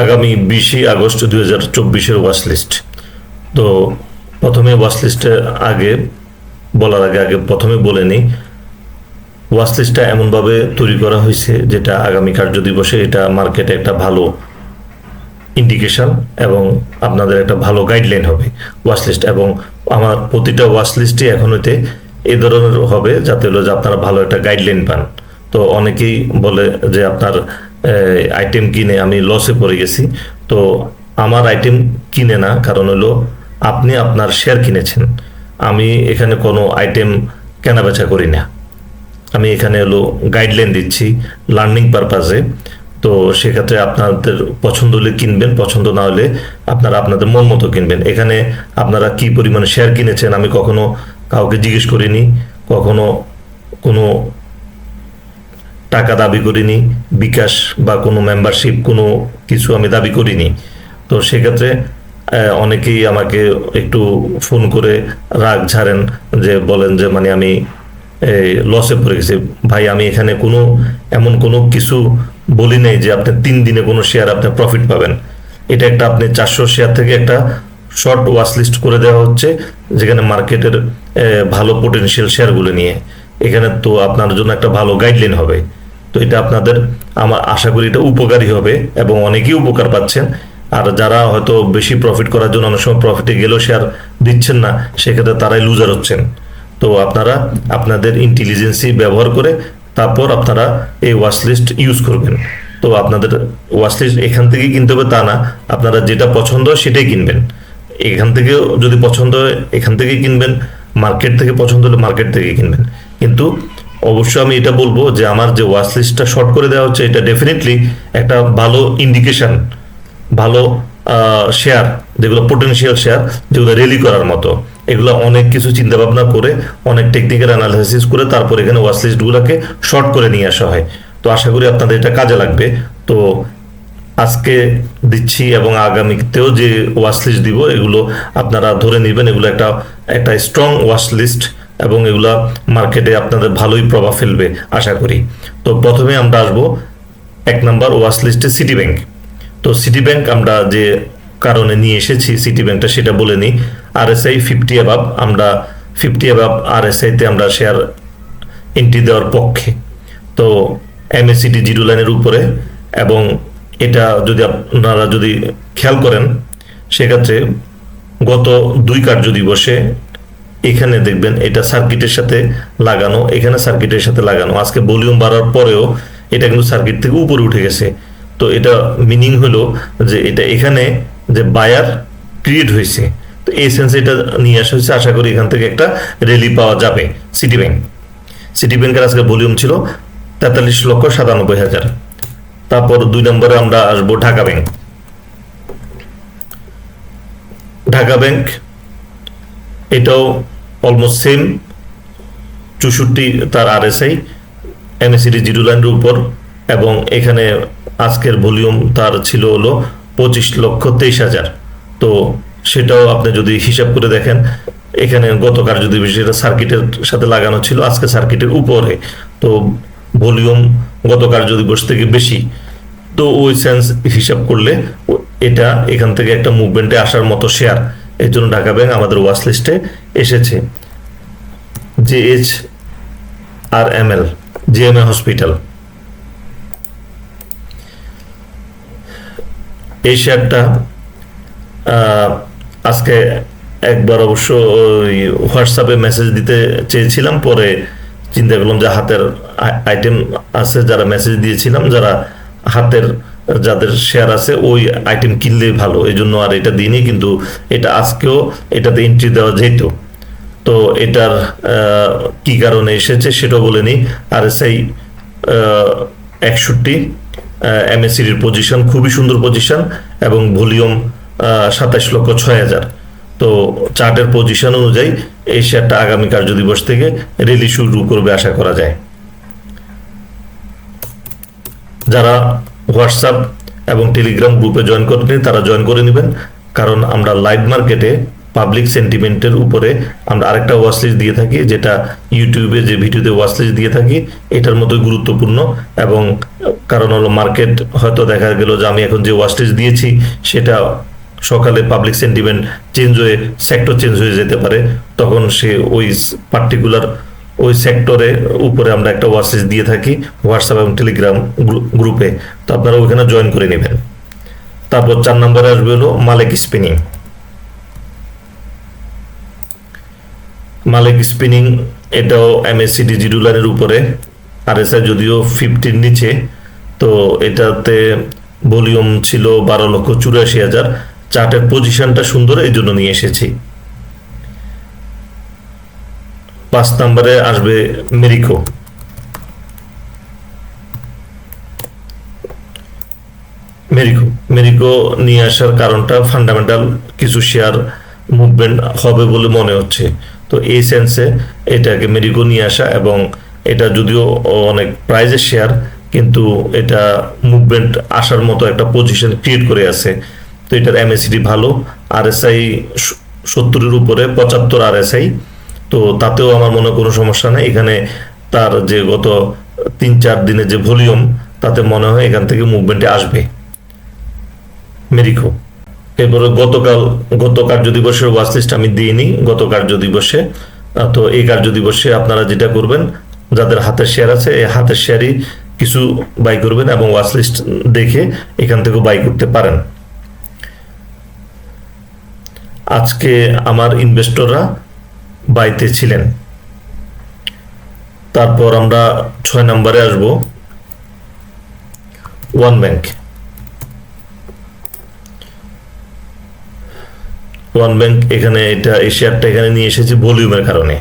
আগামী বিশে আগস্ট দুই হাজার চব্বিশের ওয়াচ লিস্ট তো প্রথমে ওয়াচ লিস্টের আগে, বলার আগে আগে প্রথমে বলে নিই ওয়াচ লিস্টটা এমনভাবে তৈরি করা হয়েছে যেটা আগামী কার্য দিবসে এটা মার্কেটে একটা ভালো ইন্ডিকেশন এবং আপনাদের একটা ভালো গাইডলাইন হবে ওয়াচ লিস্ট এবং আমার প্রতিটা ওয়াচ লিস্টই এখন হইতে এই ধরনের হবে, যাতে হলো যে আপনারা ভালো একটা গাইডলাইন পান। তো অনেকেই বলে যে আপনার আইটেম কিনে আমি লসে পড়ে গেছি। তো আমার আইটেম কিনে না, কারণ হলো আপনি আপনার শেয়ার কিনেছেন। আমি এখানে কোনো আইটেম কেনাবেচা করি না। আমি এখানে হলো গাইডলাইন দিচ্ছি লার্নিং পারপাজে তো সেক্ষেত্রে আপনাদের পছন্দ হলে কিনবেন, পছন্দ না হলে আপনারা আপনাদের মন মতো কিনবেন। এখানে আপনারা কি পরিমাণে শেয়ার কিনেছেন আমি কখনো কাউকে জিজ্ঞেস করিনি, কখনো কোনো টাকা দাবি করিনি, বিকাশ বা কোনো মেম্বারশিপ কোনো কিছু আমি দাবি করিনি। তো সেক্ষেত্রে অনেকেই আমাকে একটু ফোন করে রাগ ঝাড়েন যে, বলেন যে মানে আমি লসে পড়ে গেছি। ভাই, আমি এখানে কোনো, এমন কোনো কিছু বলি নাই যে, আপনি তিন দিনে কোনো শেয়ার আপনি প্রফিট পাবেন। এটা একটা আপনি চারশো শেয়ার থেকে একটা শর্ট ওয়াচ লিস্ট করে দেওয়া হচ্ছে, যেখানে মার্কেটের ভালো পোটেনশিয়াল শেয়ারগুলো নিয়ে। এখানে তো আপনার জন্য একটা ভালো গাইডলাইন হবে। তো এটা আপনাদের আমার আশা করি এটা উপকারী হবে এবং অনেকেই উপকার পাচ্ছেন। আর যারা হয়তো বেশি প্রফিট করার জন্য অনেক সময় প্রফিটে গেলেও শেয়ার দিচ্ছেন না, সেক্ষেত্রে তারাই লুজার হচ্ছেন। তো আপনারা আপনাদের ইন্টেলিজেন্সি ব্যবহার করে তারপর আপনারা এই ওয়াচ লিস্ট ইউজ করবেন। তো আপনাদের ওয়াচ লিস্ট এখান থেকেই কিনতে হবে তা না, আপনারা যেটা পছন্দ হয় সেটাই কিনবেন। এখান থেকেও যদি পছন্দ হয়, এখান থেকেই কিনবেন মার্কেট থেকে পছন্দ হলে মার্কেট থেকে কিনবেন। কিন্তু অবশ্যই আমি এটা বলব যে আমার যে ওয়াচ লিস্টটা শর্ট করে দেওয়া হচ্ছে, এটা ডেফিনেটলি একটা ভালো ইন্ডিকেশন ভালো শেয়ার যেগুলো পোটেনশিয়াল শেয়ার যেগুলো রেলি করার মতো। এগুলো অনেক কিছু চিন্তা ভাবনা করে, অনেক টেকনিক্যাল অ্যানালাইসিস করে, তারপর এখানে ওয়াচ লিস্টগুলোকে শর্ট করে নিয়ে আসা হয়। তো আশা করি আপনাদের এটা কাজে লাগবে। তো আজকে দিচ্ছি এবং আগামীতেও যে ওয়াচ লিস্ট দিব, এগুলো আপনারা ধরে নেবেন, এগুলো একটা একটা স্ট্রং ওয়াচ লিস্ট এবং এগুলা মার্কেটে আপনাদের ভালোই প্রভাব ফেলবে, আশা করি। তো প্রথমে আমরা আসব এক নাম্বার ওয়াচ লিস্টে সিটি ব্যাংক তো সিটি ব্যাংক আমরা যে কারণে নিয়ে এসেছি সিটি ব্যাংকটা সেটা বলে নিই। R S I fifty above আমরা ফিফটি অ্যাবাব আর এস আইতে আমরা শেয়ার এন্ট্রি দেওয়ার পক্ষে। তো এমএসিডি জিরো লাইনের উপরে এবং এটা যদি আপনারা যদি খেয়াল করেন, সেক্ষেত্রে গত দুই কার্য দিবসে এখানে দেখবেন এটা সার্কিটের সাথে লাগানো, এখানে সার্কিটের সাথে লাগানো। আজকে ভলিউম বাড়ার পরেও এটা কিন্তু সার্কিট থেকে উপরে উঠে গেছে। তো এটা মিনিং হলো যে এটা এখানে যে বায়ার ক্রিয়েট হয়েছে। তো এই সেন্সে এটা নিয়ে আসা হয়েছে। আশা করি এখান থেকে একটা রেলি পাওয়া যাবে সিটি ব্যাংক সিটি ব্যাংকের আজকে ভলিউম ছিল তেতাল্লিশ লক্ষ সাতানব্বই হাজার। তারপর দুই নম্বরে আমরা আসব ঢাকা ব্যাংক ঢাকা ব্যাংক এটাও অলমোস্ট সেম চৌষট্টি তার আরএসআই এমএসিডি জিরো লাইনের উপর, এবং এখানে আজকের ভলিউম তার ছিল হলো পঁচিশ লক্ষ তেইশ হাজার। তো সেটাও আপনি যদি হিসাব করে দেখেন, এখানে গতকাল যদি এটা সার্কিটের সাথে লাগানো ছিল, আজকে সার্কিটের উপরে। তো ভলিউম গতকাল যদি দিবস থেকে বেশি, তো ওই সেন্স হিসাব করলে এটা এখান থেকে একটা মুভমেন্টে আসার মতো শেয়ার এর জন্য ঢাকা ব্যাংক আমাদের ওয়াচ লিস্টে এসেছে। J H R M L GMA hospital এই শেয়ারটা আজকে একবার অবশ্য হোয়াটসঅ্যাপে মেসেজ দিতে চেয়েছিলাম, পরে চিন্তা করলাম যে হাতের আইটেম আছে, যারা মেসেজ দিয়েছিলাম, যারা হাতের যাদের শেয়ার আছে, ওই আইটেম কিনলেই ভালো। এই জন্য আর এটা দিইনি, কিন্তু এটা আজকেও এটাতে এন্ট্রি দেওয়া যেত। তো এটার কি কারণে এসেছে সেটাও বলে নিই। আর এস আই একষট্টি এমএসসির পজিশন খুবই সুন্দর পজিশন এবং ভলিউম সাতাশ লক্ষ ছয় হাজার। তো চার্টের পজিশন অনুযায়ী এই শেয়ারটা আগামী কার্য দিবস থেকে রেলি শুরু করবে আশা করা যায়। যারা হোয়াটসঅ্যাপ এবং টেলিগ্রাম গ্রুপে জয়েন করেনি তারা জয়েন করে নেবেন। কারণ আমরা লাইভ মার্কেটে পাবলিক সেন্টিমেন্টের উপরে আমরা আরেকটা ওয়াচলিস্ট দিয়ে থাকি, যেটা ইউটিউবে যে ভিডিওতে ওয়াচলিস্ট দিয়ে থাকি, এটার মতোই গুরুত্বপূর্ণ এবং কারণ হলো মার্কেট হয়তো দেখা গেল যে আমি এখন যে ওয়াচলিস্ট দিয়েছি, সেটা সকালে পাবলিক সেন্টিমেন্ট চেঞ্জ হয়ে সেক্টর চেঞ্জ হয়ে যেতে পারে, তখন সে ওই পার্টিকুলার ওই সেক্টরে উপরে আমরা একটা ওয়াচলিস্ট দিয়ে থাকি হোয়াটসঅ্যাপ এবং টেলিগ্রাম গ্রুপে তো আপনারা ওইখানে জয়েন করে নেবেন। তারপর চার নম্বরে আসবে হলো মালিক স্পিনিং মালিক স্পিনিং এটাও এমএসসিডি জিডুলারের উপরে আর এস যদিও ফিফটির নিচে, তো এটাতে ভলিউম ছিল বারো লক্ষ চুরাশি হাজার। চার্টের পজিশনটা সুন্দর, এই জন্য নিয়ে এসেছি। পাঁচ নম্বরে আসবে মেরিকো মেরিকো মেরিকো নিয়ে আসার কারণটা ফান্ডামেন্টাল কিছু শেয়ার মুভমেন্ট হবে বলে মনে হচ্ছে। তো এই সেন্সে এটাকে মেরিকো নিয়ে আসা এবং এটা যদিও অনেক প্রাইজের শেয়ার কিন্তু এটা মুভমেন্ট আসার মতো একটা পজিশন ক্রিয়েট করে আছে। তো এটার এমএসিডি ভালো আর এস আই সত্তরের উপরে, পঁচাত্তর আর এস আই তো তাতেও আমার মনে কোনো সমস্যা নেই। এখানে তার যে গত তিন চার দিনের যে ভলিউম তাতে মনে হয় এখান থেকে মুভমেন্টে আসবে। মেরিকো এরপরে গতকাল, গত কার্য দিবসের ওয়াচ লিস্ট আমি দিইনি, গত কার্য দিবসে তো এই কার্য দিবসে আপনারা যেটা করবেন, যাদের হাতের শেয়ার আছে, এই হাতের শেয়ারই কিছু বাই করবেন এবং ওয়াচ লিস্ট দেখে এখান থেকে বাই করতে পারেন। আজকে আমার ইনভেস্টররা বাইতে ছিলেন। তারপর আমরা ছয় নম্বরে আসব। ওয়ান ব্যাংক ওয়ান ব্যাংক এখানে এটা, এই শেয়ারটা এখানে নিয়ে এসেছে ভলিউমের কারণে।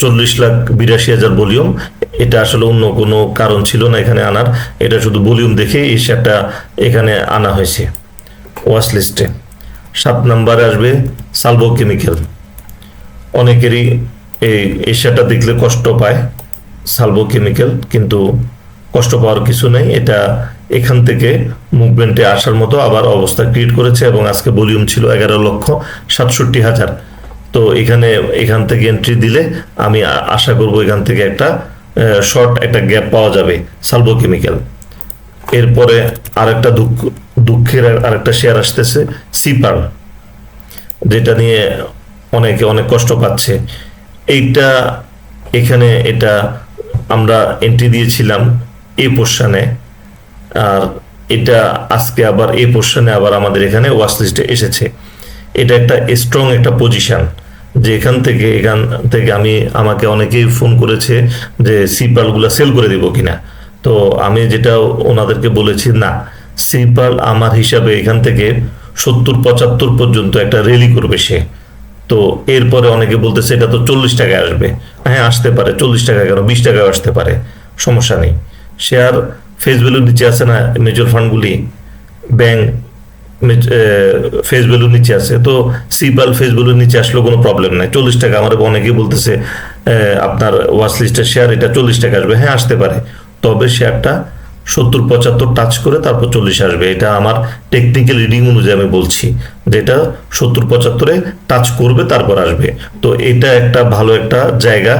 চল্লিশ লাখ বিরাশি হাজার ভলিউম। এটা আসলে অন্য কোনো কারণ ছিল না এখানে আনার। এটা শুধু ভলিউম দেখে এই শেয়ারটা এখানে আনা হয়েছে ওয়াচ লিস্টে সাত নম্বরে আসবে সালভো কেমিক্যাল। অনেকেরই এই শেয়ারটা দেখলে কষ্ট পায় সালভো কেমিক্যাল, কিন্তু কষ্ট পাওয়ার কিছু নেই। এটা এখান থেকে মুভমেন্টে আসার মতো আবার অবস্থা ক্রিয়েট করেছে এবং আজকে ভলিউম ছিল এগারো লক্ষ সাতষট্টি হাজার। তো এখানে, এখান থেকে এন্ট্রি দিলে আমি আশা করব এখান থেকে একটা শর্ট একটা গ্যাপ পাওয়া যাবে সালভো কেমিক্যাল এরপরে আরেকটা দুঃখ, দুঃখের আর- আরেকটা শেয়ার আসতেছে সিপার যেটা নিয়ে অনেকে অনেক কষ্ট পাচ্ছে। এইটা, এখানে এটা আমরা এন্ট্রি দিয়েছিলাম এই পোর্শনে আর এটা আজকে আবার এই পোর্শনে আবার আমাদের এখানে ওয়াচ লিস্টে এসেছে। এটা একটা স্ট্রং একটা পজিশন যে এখান থেকে এখান থেকে আমি, আমাকে অনেকেই ফোন করেছে যে সিপালগুলো সেল করে দিব কিনা। তো আমি যেটা ওনাদেরকে বলেছি, না সিপাল আমার হিসাবে এখান থেকে সত্তর, পঁচাত্তর পর্যন্ত একটা রেলি করবে সে। তো এরপরে অনেকে বলতেছে, এটা তো চল্লিশ টাকায় আসবে। হ্যাঁ আসতে পারে, চল্লিশ টাকা কেন? বিশ টাকায় আসতে পারে। সমস্যা নেই। শেয়ার ফেস ভ্যালুর নিচে আছে না, মিউচুয়াল ফান্ডগুলি, ব্যাংক ফেস ভ্যালুর নিচে আছে। তো সিপাল ফেস ভ্যালুর নিচে আসলেও কোনো প্রবলেম নাই। চল্লিশ টাকা, আমার অনেকেই বলতেছে আপনার ওয়াচ লিস্টের শেয়ার এটা চল্লিশ টাকা আসবে। হ্যাঁ আসতে পারে। তবে শেয়ারটা সত্তর, পঁচাত্তর টাচ করে তারপর চল্লিশ আসবে। এটা আমার টেকনিক্যাল রিডিং অনুযায়ী আমি বলছি যেটা সত্তর, পঁচাত্তরে টাচ করবে, তারপর আসবে। তো এটা একটা ভালো একটা জায়গা,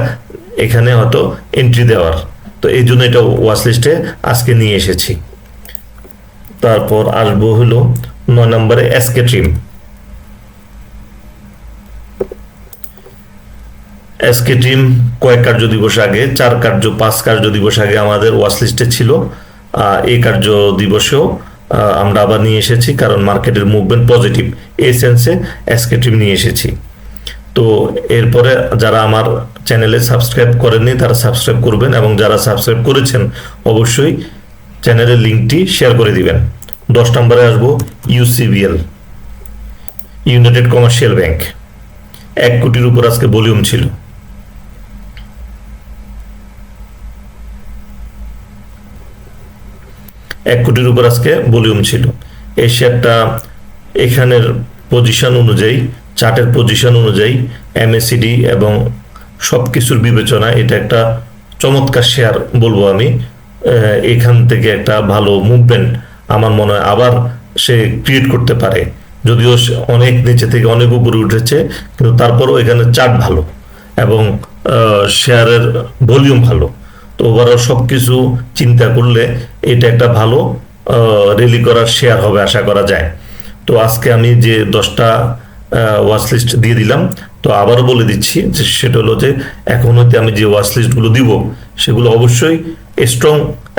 এখানে হয়তো এন্ট্রি দেওয়ার। তো এই জন্য এটা ওয়াচ লিস্টে আজকে নিয়ে এসেছি। তারপর আসব হলো নয় নম্বরে এসকে ট্রিম এসকে টিম কয়েক কার্য দিবস আগে, চার কার্য, পাঁচ কার্য দিবস আগে আমাদের ওয়াচ লিস্টে ছিল। এই কার্য দিবসেও আমরা আবার নিয়ে এসেছি কারণ মার্কেটের মুভমেন্ট পজিটিভ এই সেন্সে এসকে টিম নিয়ে এসেছি। তো এরপরে যারা আমার চ্যানেলে সাবস্ক্রাইব করেননি, তারা সাবস্ক্রাইব করবেন এবং যারা সাবস্ক্রাইব করেছেন, অবশ্যই চ্যানেলের লিঙ্কটি শেয়ার করে দিবেন। দশ নম্বরে আসব ইউসিবিএল ইউনাইটেড কমার্শিয়াল ব্যাংক এক কোটির উপর আজকে ভলিউম ছিল। এক কোটির উপর আজকে ভলিউম ছিল। এই শেয়ারটা এখানের পজিশন অনুযায়ী চার্টের পজিশন অনুযায়ী এমএসিডি এবং সব কিছুর বিবেচনায় এটা একটা চমৎকার শেয়ার বলব আমি। এখান থেকে একটা ভালো মুভমেন্ট আমার মনে হয় আবার সে ক্রিয়েট করতে পারে। যদিও অনেক নিচে থেকে অনেক উপরে উঠেছে, কিন্তু তারপরও এখানে চার্ট ভালো এবং শেয়ারের ভলিউম ভালো। তো ওভারঅল সব কিছু চিন্তা করলে এটা একটা ভালো রেলি করার শেয়ার হবে আশা করা যায়। তো আজকে আমি যে দশটা ওয়াচ লিস্ট দিয়ে দিলাম। তো আবারও বলে দিচ্ছি যে সেটা হলো যে এখন হইতে আমি যে ওয়াচ লিস্টগুলো দিব, সেগুলো অবশ্যই স্ট্রং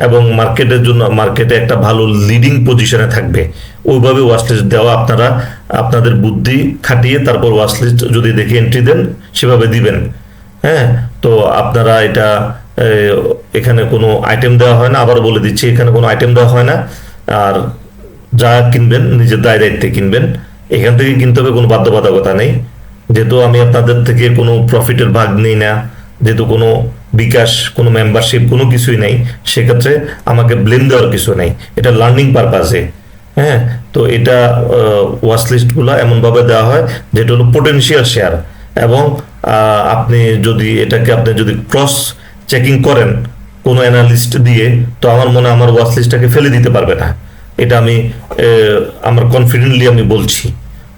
এবং মার্কেটের জন্য মার্কেটে একটা ভালো লিডিং পজিশনে থাকবে। ওইভাবে ওয়াচ লিস্ট দেওয়া আপনারা, আপনাদের বুদ্ধি খাটিয়ে তারপর ওয়াচ লিস্ট যদি দেখে এন্ট্রি দেন, সেভাবে দিবেন। হ্যাঁ তো আপনারা এটা এখানে কোনো আইটেম দেওয়া হয় না। আবার বলে দিচ্ছি, এখানে কোনো আইটেম দেওয়া হয় না। আর যা কিনবেন, নিজের দায় দায়িত্বে কিনবেন। এখান থেকে কিনতে হবে, কোনো বাধ্যবাধকতা নেই। যেহেতু আমি আপনাদের থেকে কোনো প্রফিটের ভাগ নেই না, যেহেতু কোনো বিকাশ, কোনো মেম্বারশিপ কোনো কিছুই নেই, সেক্ষেত্রে আমাকে ব্লেম দেওয়ার কিছু নেই। এটা লার্নিং পারপাসে হ্যাঁ তো এটা ওয়াচ লিস্টগুলো এমনভাবে দেওয়া হয় যেটা হলো পোটেনশিয়াল শেয়ার এবং আপনি যদি এটাকে আপনি যদি ক্রস চেকিং করেন, কোনো অ্যানালিস্ট দিয়ে, তো আমার মনে আমার ওয়াচ লিস্টটাকে ফেলে দিতে পারবে না। এটা আমি আমার কনফিডেন্টলি আমি বলছি।